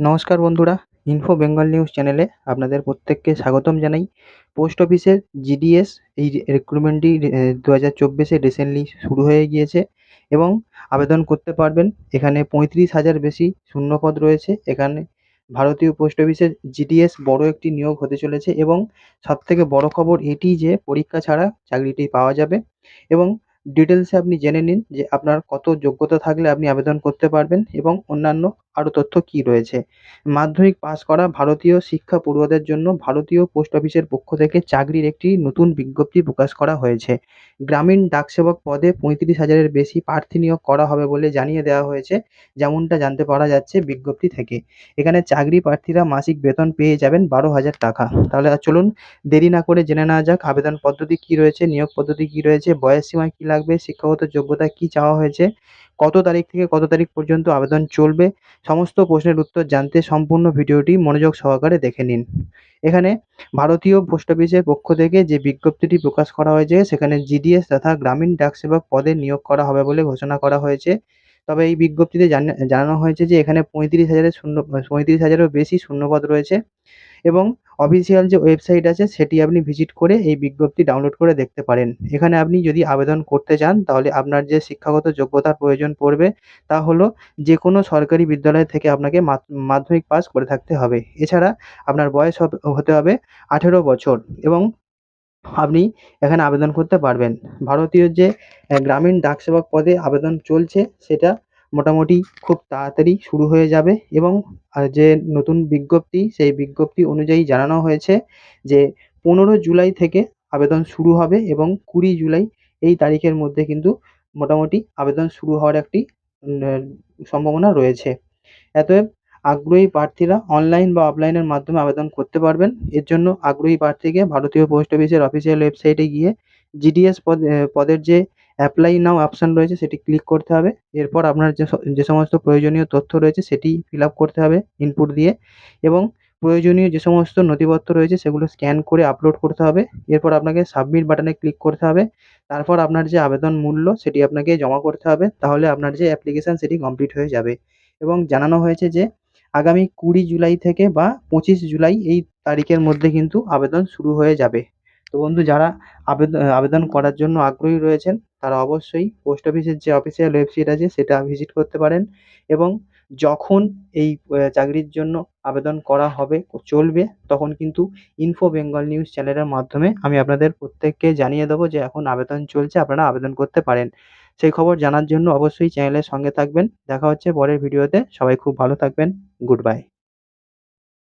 নমস্কার বন্ধুরা info Bengal news চ্যানেলে আপনাদের প্রত্যেককে স্বাগতম জানাই। পোস্ট অফিসের জিডিএস এই রিক্রুটমেন্টটি দু হাজার চব্বিশে রিসেন্টলি শুরু হয়ে গিয়েছে এবং আবেদন করতে পারবেন। এখানে পঁয়ত্রিশ হাজার বেশি শূন্যপদ রয়েছে। এখানে ভারতীয় পোস্ট অফিসের জিডিএস বড় একটি নিয়োগ হতে চলেছে এবং সবথেকে বড় খবর এটি যে, পরীক্ষা ছাড়া চাকরিটি পাওয়া যাবে এবং ডিটেলসে আপনি জেনে নিন যে আপনার কত যোগ্যতা থাকলে আপনি আবেদন করতে পারবেন এবং অন্যান্য আরও তথ্য কী রয়েছে? মাধ্যমিক পাস করা ভারতীয় শিক্ষা পড়ুয়াদের জন্য ভারতীয় পোস্ট অফিসের পক্ষ থেকে চাকরির একটি নতুন বিজ্ঞপ্তি প্রকাশ করা হয়েছে। গ্রামীণ ডাকসেবক পদে পঁয়ত্রিশ হাজারের বেশি প্রার্থী নিয়োগ করা হবে বলে জানিয়ে দেওয়া হয়েছে, যেমনটা জানতে পারা যাচ্ছে বিজ্ঞপ্তি থেকে। এখানে চাকরি প্রার্থীরা মাসিক বেতন পেয়ে যাবেন বারো হাজার টাকা। তাহলে চলুন দেরি না করে জেনে নেওয়া যাক আবেদন পদ্ধতি কী রয়েছে, নিয়োগ পদ্ধতি কী রয়েছে, বয়স সীমা কী লাগবে, শিক্ষাগত যোগ্যতা কী চাওয়া হয়েছে কত তারিখ থেকে কত তারিখ পর্যন্ত আবেদন চলবে, সমস্ত প্রশ্নের উত্তর জানতে সম্পূর্ণ ভিডিওটি মনোযোগ সহকারে দেখে নিন। এখানে ভারতীয় পোস্ট অফিসের পক্ষ থেকে যে বিজ্ঞপ্তিটি প্রকাশ করা হয়েছে, সেখানে জিডিএস তথা গ্রামীণ ডাক ডাকসেবক পদে নিয়োগ করা হবে বলে ঘোষণা করা হয়েছে। তবে এই বিজ্ঞপ্তিতে জানানো হয়েছে যে এখানে পঁয়ত্রিশ হাজারের শূন্য, পঁয়ত্রিশ হাজারেরও বেশি শূন্যপদ রয়েছে। এবং অফিসিয়াল যে ওয়েবসাইট আছে সেটি আপনি ভিজিট করে এই বিজ্ঞপ্তি ডাউনলোড করে দেখতে পারেন। এখানে আপনি যদি আবেদন করতে চান, তাহলে আপনার যে শিক্ষাগত যোগ্যতার প্রয়োজন পড়বে, তা হলো যে কোনো সরকারি বিদ্যালয় থেকে আপনাকে মাধ্যমিক পাস করে থাকতে হবে। এছাড়া আপনার বয়স হতে হবে আঠেরো বছর এবং আপনি এখানে আবেদন করতে পারবেন। ভারতীয় যে গ্রামীণ ডাক ডাকসেবক পদে আবেদন চলছে, সেটা মোটামুটি খুব তাড়াতাড়ি শুরু হয়ে যাবে এবং যে নতুন বিজ্ঞপ্তি, সেই বিজ্ঞপ্তি অনুযায়ী জানানো হয়েছে যে পনেরো জুলাই থেকে আবেদন শুরু হবে এবং কুড়ি জুলাই এই তারিখের মধ্যে কিন্তু মোটামুটি আবেদন শুরু হওয়ার একটি সম্ভাবনা রয়েছে। অতএব আগ্রহী প্রার্থীরা অনলাইন বা অফলাইনের মাধ্যমে আবেদন করতে পারবেন। এর জন্য আগ্রহী প্রার্থীকে ভারতীয় পোস্ট অফিসের অফিসিয়াল ওয়েবসাইটে গিয়ে জিডিএস পদ পদের যে অ্যাপ্লাই নাও অপশান রয়েছে, সেটি ক্লিক করতে হবে। এরপর আপনার যে যে সমস্ত প্রয়োজনীয় তথ্য রয়েছে, সেটি ফিল আপ করতে হবে ইনপুট দিয়ে। এবং প্রয়োজনীয় যে সমস্ত নথিপত্র রয়েছে, সেগুলো স্ক্যান করে আপলোড করতে হবে। এরপর আপনাকে সাবমিট বাটনে ক্লিক করতে হবে। তারপর আপনার যে আবেদন মূল্য, সেটি আপনাকে জমা করতে হবে। তাহলে আপনার যে অ্যাপ্লিকেশান সেটি কমপ্লিট হয়ে যাবে। এবং জানানো হয়েছে যে, আগামী কুড়ি জুলাই থেকে বা পঁচিশ জুলাই এই তারিখের মধ্যে কিন্তু আবেদন শুরু হয়ে যাবে। তো বন্ধু, যারা আবেদন আবেদন করার জন্য আগ্রহী রয়েছেন, তারা অবশ্যই পোস্ট অফিসের যে অফিসিয়াল ওয়েবসাইট আছে, সেটা ভিজিট করতে পারেন এবং যখন এই চাকরির জন্য আবেদন করা হবে, চলবে, তখন কিন্তু ইনফো বেঙ্গল নিউজ চ্যানেলের মাধ্যমে আমি আপনাদের প্রত্যেককে জানিয়ে দেবো যে এখন আবেদন চলছে, আপনারা আবেদন করতে পারেন। সেই খবর জানার জন্য অবশ্যই চ্যানেলের সঙ্গে থাকবেন। দেখা হচ্ছে পরের ভিডিওতে সবাই খুব ভালো থাকবেন। Good bye